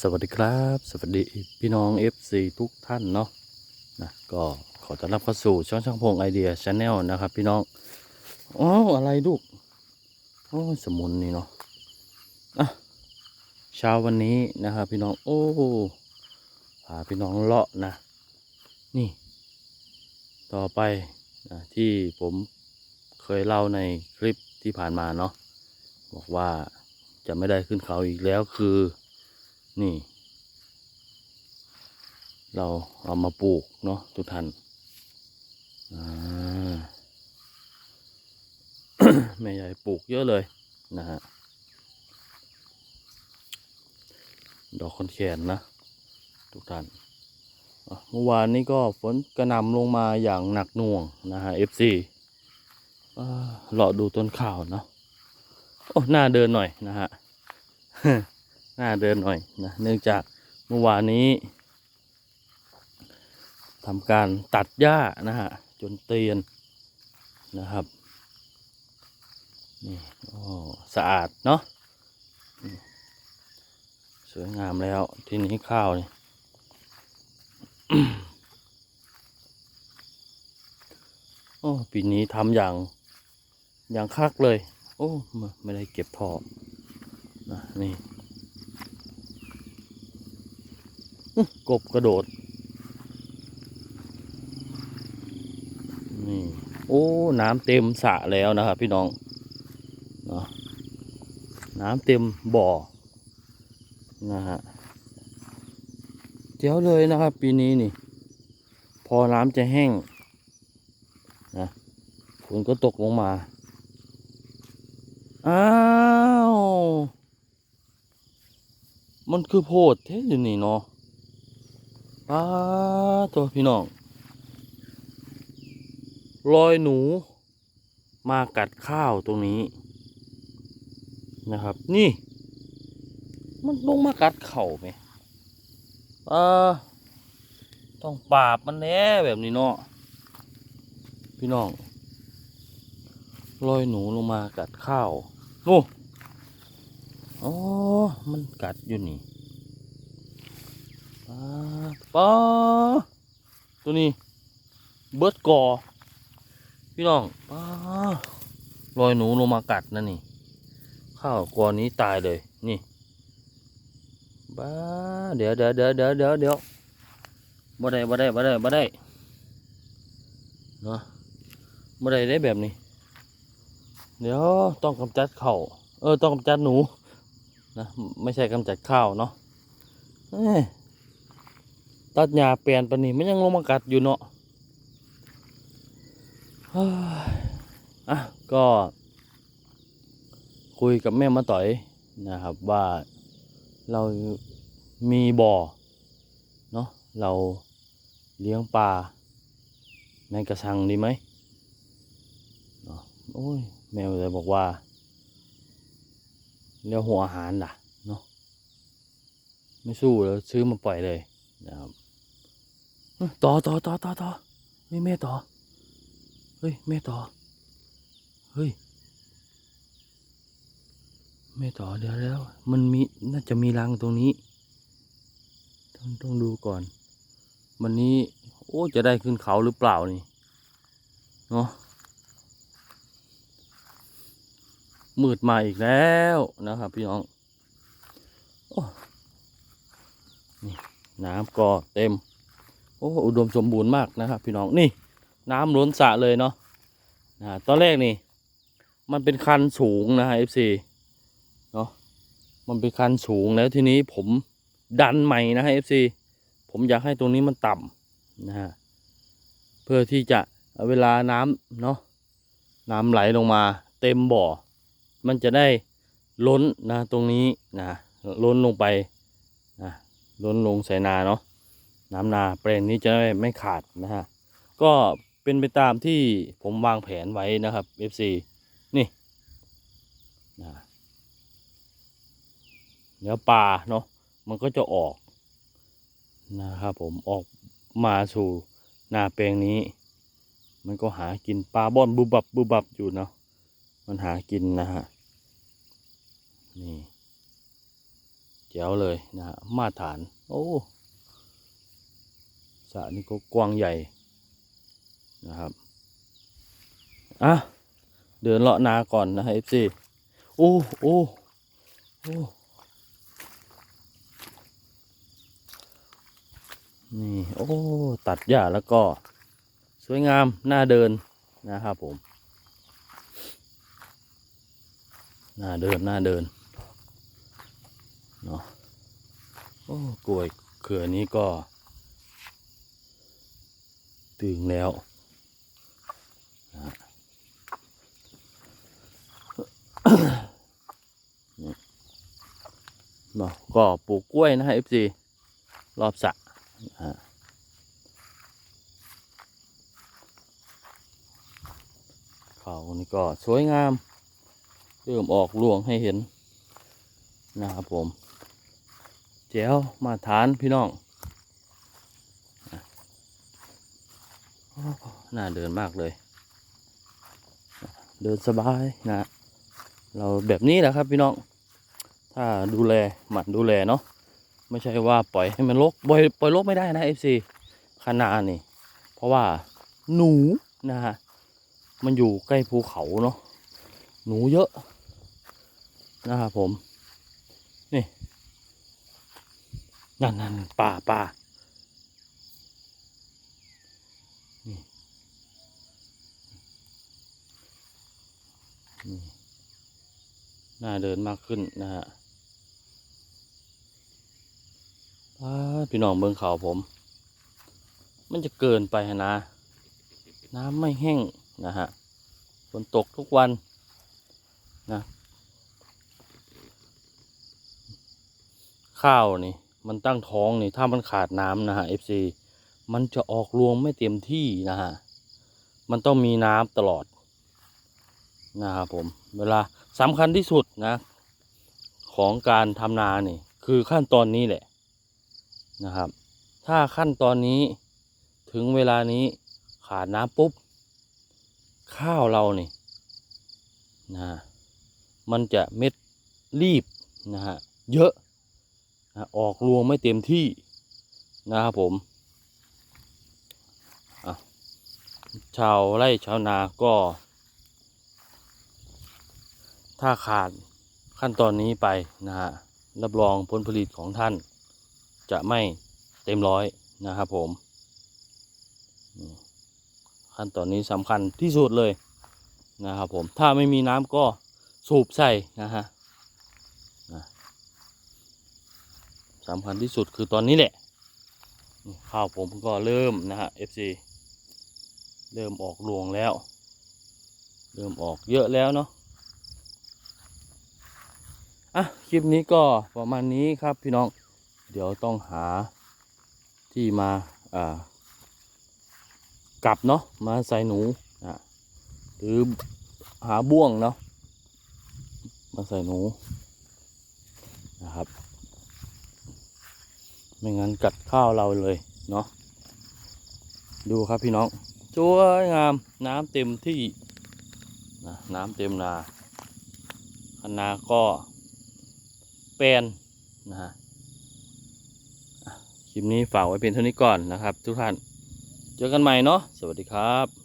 สวัสดีครับ สวัสดีพี่น้อง FC ทุกท่านเนาะนะก็ขอต้อนรับเข้าสู่ช่องช่างพงไอเดียชาแนลนะครับ พี่น้องอ๋ออะไรลูกโอ้ยสมุนนี่เนาะอะเช้าวันนี้นะครับพี่น้องโอ้พาพี่น้องเลาะนะ นี่ ต่อไปนะที่ผมเคยเล่าในคลิปที่ผ่านมาเนาะบอกว่าจะไม่ได้ขึ้นเขาอีกแล้วคือ นี่ เราเอามาปลูกเนาะทุกท่านาแม่ใหญ่ปลูกเยอะเลยนะฮะ ดอกคอนแคนนะ ทุกท่านเมื่อวานนี้ก็ฝนกระหน่ำลงมาอย่างหนักหน่วงนะฮะ FC อ่าเลาะดูต้นข้าวเนาะโอ้หน้าเดินหน่อยนะฮะ น้าเดินหน่อยนะเนื่องจากเมื่อวานนี้ทำการตัดหญ้านะฮะจนเตียนนะครับนี่โอ้สะอาดเนาะสวยงามแล้วทีนี้ข้าวนี่โอ้ปีนี้ทำอย่างอย่างคักเลย โอ้ไม่ได้เก็บพอนะนี่ อื้อ กบกระโดด นี่ โอ้ น้ำเต็มสระแล้วนะครับพี่น้องเนาะน้ำเต็มบ่อ นะฮะเจ๋วเลยนะครับ ปีนี้นี่ พอน้ำจะแห้งนะฝนก็ตกลงมา อ้าว มันคือโพดเท่อยู่นี่เนาะ ป้าตัวพี่น้องรอยหนู มากัดข้าวตรงนี้ นะครับ นี่ มันลงมากัดเข่าไหมเออต้องปราบมันแน่แบบนี้เนาะพี่น้องรอยหนูลงมากัดข้าวนู่อ๋อ มันกัดอยู่นี่ ป้าป้าตัวนี้ เบิร์ดกอพี่น้องป้ารอยหนูลงมากัดนั่นนี่ ข้าวกอนี้ตายเลย นี่บ้าเดี๋ยวเดี๋ยวเดี๋ยวเดี๋ยวเดี๋ยวเดี๋ยวบ่ได้บ่ได้บ่ได้บ่ได้เนาะบ่ได้ได้แบบนี้ เดี๋ยวต้องกำจัดเข่าเออต้องกำจัดหนูนะไม่ใช่กำจัดข้าวเนาะ ตัดหญ้าเปลี่ยนปานนี้มันยังลงมากัดอยู่เนาะอะก็ คุยกับแม่มาต่อยนะครับว่าเรามีบ่อเนาะเราเลี้ยงปลาในกระชังดีไหมเนาะโอ้ยแมวเลยบอกว่าเลี้ยหัวอาหารล่ะเนาะไม่สู้แล้วซื้อมาปล่อยเลยนะครับ ต่อต่อต่อต่อต่อเฮ้ยแม่ต่อ เฮ้ยแม่ต่อ เฮ้ยแม่ต่อเดี๋ยวแล้ว มันมีน่าจะมีรังตรงนี้ ต้องต้องดูก่อน วันนี้ โอ้จะได้ขึ้นเขาหรือเปล่านี่ เนาะมืดมาอีกแล้วนะครับพี่น้อง โอ้ นี่น้ำก็เต็ม อ้อุดมสมบูรณ์มากนะครับ พี่น้องนี่น้ำล้นสระเลยเนาะนะตอนแรกนี่ มันเป็นคันสูงนะฮะ FC เนาะมันเป็นคันสูงแล้วทีนี้ผมดันใหม่นะฮะ FC ผมอยากให้ตรงนี้มันต่ำนะฮะเพื่อที่จะเวลาน้ำเนาะน้ำไหลลงมา เต็มบ่อ มันจะได้ล้นนะตรงนี้นะล้นลงไปนะล้นลงใส่นาเนาะ น้ำนาแปลงนี้จะไม่ไม่ขาดนะฮะก็เป็นไปตามที่ผมวางแผนไว้นะครับ FC นี่นะเดี๋ยวปลาเนาะมันก็จะออกนะครับผมออกมาสู่นาแปลงนี้ มันก็หากินปลาบ่อนบุบับบุบับอยู่เนาะมันหากินนะฮะนี่แจ๋วเลยนะฮะมาตรฐาน โอ้ สระนี่ก็กว้างใหญ่นะครับอะเดินเลาะนาก่อนนะฮะ FC โอ้โอ้โอ้นี่โอ้ตัดหญ้าแล้วก็สวยงามน่าเดินนะครับผมน่าเดินน่าเดินเนาะโอ้กล้วยเครือนี้ก็ ตึงแล้วนะนะก็ปลูกกล้วยนะฮะ FC รอบสระนะฮะเขานี่ก็สวยงาม เริ่มออกรวงให้เห็นนะครับผม แจ๋วมาทานพี่น้องอะโอ้ น่าเดินมากเลย เดินสบายนะ เราแบบนี้แหละครับพี่น้อง ถ้าดูแลหมั่นดูแลเนาะ ไม่ใช่ว่าปล่อยให้มันรกปล่อยปล่อยรกไม่ได้นะ FC คณะนี่ เพราะว่าหนูนะฮะ มันอยู่ใกล้ภูเขาเนาะ หนูเยอะนะครับผม นี่ นั่นนั่นป่าป่า นี่น่าเดินมากขึ้นนะฮะพี่น้องเบิ่งเขาผม มันจะเกินไปนะ น้ำไม่แห้งนะฮะฝนตกทุกวันนะ ข้าวนี่ มันตั้งท้องนี่ ถ้ามันขาดน้ำนะฮะ FC มันจะออกรวงไม่เต็มที่นะฮะ มันต้องมีน้ำตลอด นะครับผมเวลาสำคัญที่สุดนะ ของการทำนาเนี่ยคือขั้นตอนนี้แหละนะครับ ถ้าขั้นตอนนี้ถึงเวลานี้ขาดน้ำปุ๊บ ข้าวเราเนี่ยนะมันจะเม็ดรีบนะฮะเยอะนะออกรวงไม่เต็มที่นะครับผมชาวไร่ชาวนาก็ ถ้าขาดขั้นตอนนี้ไปนะฮะรับรองผลผลิตของท่านจะไม่เต็มร้อยนะครับผม ขั้นตอนนี้สำคัญที่สุดเลยนะครับผม ถ้าไม่มีน้ำก็สูบใส่นะฮะนะสำคัญที่สุดคือตอนนี้แหละข้าวผมก็เริ่มนะฮะ FC เริ่มออกรวงแล้ว เริ่มออกเยอะแล้วเนาะ อะคลิปนี้ก็ประมาณนี้ครับพี่น้อง เดี๋ยวต้องหาที่มาอ่ากลับเนาะมาใส่หนูอะหรือหาบ่วงเนาะมาใส่หนูนะครับ ไม่งั้นกัดข้าวเราเลยเนาะดูครับพี่น้องสวยงามน้ำเต็มที่นะน้ำเต็มนาคันนาก็ แปลนนะฮะอะคลิปนี้ฝากไว้เพียงเท่านี้ก่อนนะครับ ทุกท่าน เจอกันใหม่เนาะสวัสดีครับ